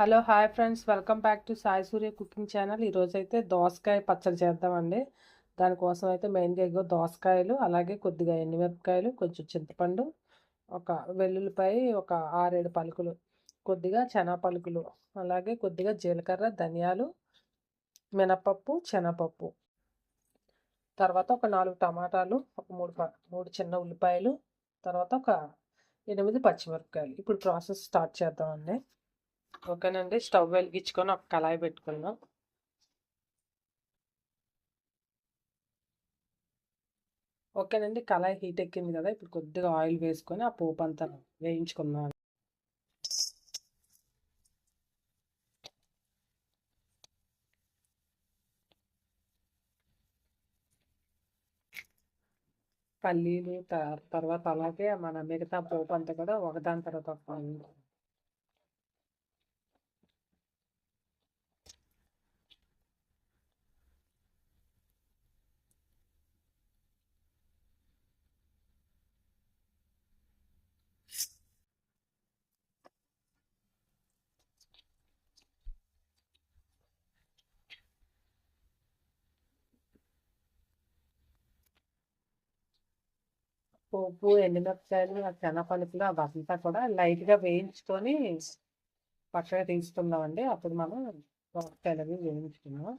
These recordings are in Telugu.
Hello hi friends. Welcome back to Sai Surya cooking channel. ఈరోజు అయితే దోసకాయ పచ్చడి చేద్దామండి. దానికోసం అయితే మెయిన్గా ఇగో దోసకాయలు అలాగే కొద్దిగా ఎండుమిరపకాయలు కొంచెం చింతపండు ఒక వెల్లుల్లిపాయ ఒక ఆరేడు పలుకులు కొద్దిగా చెనా పలుకులు అలాగే కొద్దిగా జీలకర్ర ధనియాలు మినపప్పు శనగపప్పు తర్వాత ఒక నాలుగు టమాటాలు ఒక మూడు ప- మూడు చిన్న ఉల్లిపాయలు తర్వాత ఒక ఎనిమిది పచ్చిమిరపకాయలు. ఇప్పుడు ప్రాసెస్ స్టార్ట్ చేద్దామండి. ఓకేనండి స్టవ్ వెలిగించుకొని ఒక కళాయి పెట్టుకుందాం. ఓకేనండి కళాయి హీట్ ఎక్కింది కదా ఇప్పుడు కొద్దిగా ఆయిల్ వేసుకొని ఆ పోపు అంతా వేయించుకుందాం. పల్లీలు త- తర్వాత అలాగే మన మిగతా పోపు అంతా కూడా ఒకదాని తర్వాత ఒక పోపు ఎండుమిరపకాయలు ఆ శనగపలుకులు అవంతా కూడా లైట్గా వేయించుకొని పక్కగా తీసుకుందామండి. అప్పుడు మనం దోసకాయలు అవి వేయించుకుందాం.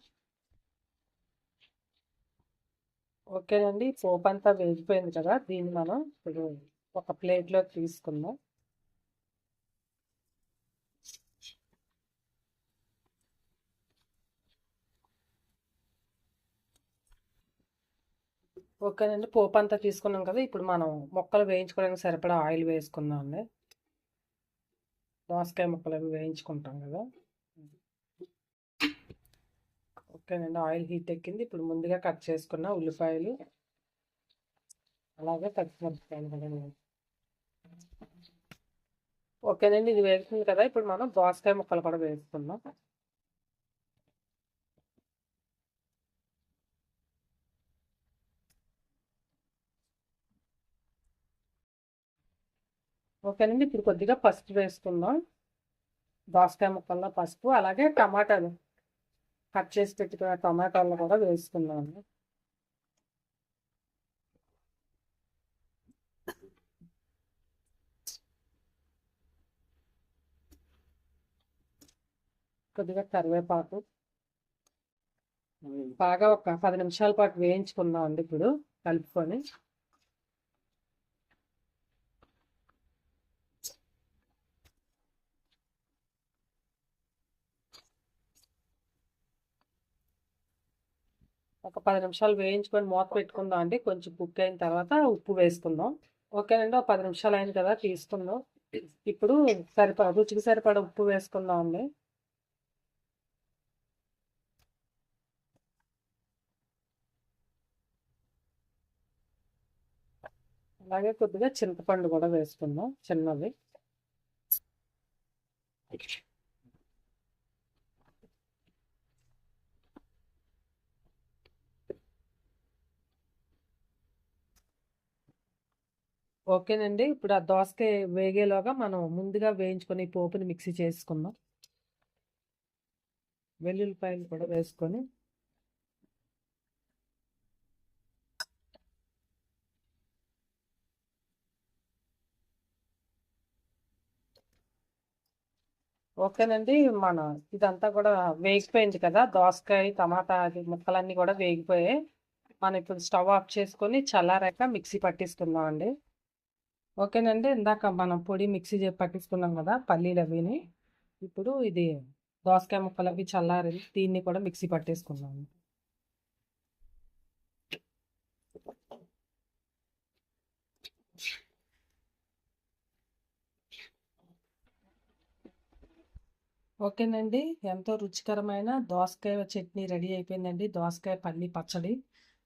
ఓకేనండి. పోపు అంతా వేగిపోయింది కదా దీన్ని మనం ఇప్పుడు ఒక ప్లేట్లోకి తీసుకుందాం. ఓకేనండి పోపు అంతా తీసుకున్నాం కదా ఇప్పుడు మనం మొక్కలు వేయించుకోవడానికి సరిపడా ఆయిల్ వేసుకుందాం అండి దోసకాయ ముక్కలు అవి వేయించుకుంటాం కదా. ఓకేనండి ఆయిల్ హీట్ ఎక్కింది. ఇప్పుడు ముందుగా కట్ చేసుకున్న ఉల్లిపాయలు అలాగే పచ్చిమిరపకాయలు కదండి ఓకేనండి ఇది వేస్తుంది కదా ఇప్పుడు మనం దోసకాయ ముక్కలు కూడా వేసుకుందాం. ఓకేనండి ఇప్పుడు కొద్దిగా పసుపు వేసుకుందాం. దోసకాయ ముక్కల్లో పసుపు అలాగే టమాటాలు. కట్ చేసి పెట్టుకున్న టమాటాలు కూడా వేసుకుందాం కొద్దిగా కరివేపాకు. బాగా ఒక పది నిమిషాల పాటు వేయించుకుందాం అండి ఇప్పుడు కలుపుకొని. ఒక పది నిమిషాలు వేయించుకొని మూత పెట్టుకుందాం అండి. కొంచెం కుక్ అయిన తర్వాత ఉప్పు వేసుకుందాం. ఓకేనండి ఒక పది నిమిషాలు అయింది కదా తీసుకుందాం. ఇప్పుడు సరిపడ రుచికి సరిపడ ఉప్పు వేసుకుందాం అండి. అలాగే కొద్దిగా చింతపండు కూడా వేసుకుందాం చిన్నది ఓకేనండి. ఇప్పుడు ఆ దోసకాయ వేగేలోగా మనం ముందుగా వేయించుకొని పోపుని మిక్సీ చేసుకుందాం. వెల్లుల్లిపాయలు కూడా వేసుకొని ఓకేనండి. మన ఇదంతా కూడా వేగిపోయింది కదా. దోసకాయ టమాటా ముక్కలన్నీ కూడా వేగిపోయాయి. మనం ఇప్పుడు స్టవ్ ఆఫ్ చేసుకొని చల్లారాక మిక్సీ పట్టిస్తున్నాం అండి ఓకేనండి. ఇందాక మనం పొడి మిక్సీ చేసి పట్టించుకున్నాం కదా పల్లీలు అవిని ఇప్పుడు ఇది దోసకాయ ముక్కలు అవి చల్లారి దీన్ని కూడా మిక్సీ పట్టేసుకున్నాం ఓకేనండి. ఎంతో రుచికరమైన దోసకాయ చట్నీ రెడీ అయిపోయిందండి. దోసకాయ పల్లి పచ్చడి.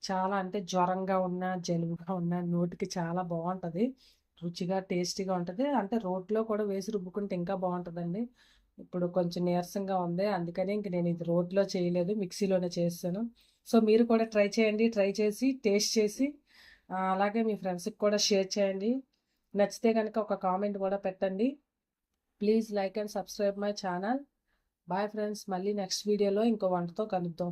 చాలా అంటే జ్వరంగా ఉన్న జలుబుగా ఉన్న నోటికి చాలా బాగుంటుంది. రుచిగా టేస్టీగా ఉంటుంది. అంటే రోట్లో కూడా వేసి రుబ్బుకుంటే ఇంకా బాగుంటుందండి. ఇప్పుడు కొంచెం నీరసంగా ఉంది. అందుకని ఇంక నేను ఇది రోట్లో చేయలేదు. మిక్సీలోనే చేస్తాను. సో మీరు కూడా ట్రై చేయండి. ట్రై చేసి టేస్ట్ చేసి అలాగే మీ ఫ్రెండ్స్కి కూడా షేర్ చేయండి. నచ్చితే కనుక ఒక కామెంట్ కూడా పెట్టండి. Please like and subscribe my channel. Bye friends. మళ్ళీ నెక్స్ట్ వీడియోలో ఇంకో వంటతో కలుద్దాం.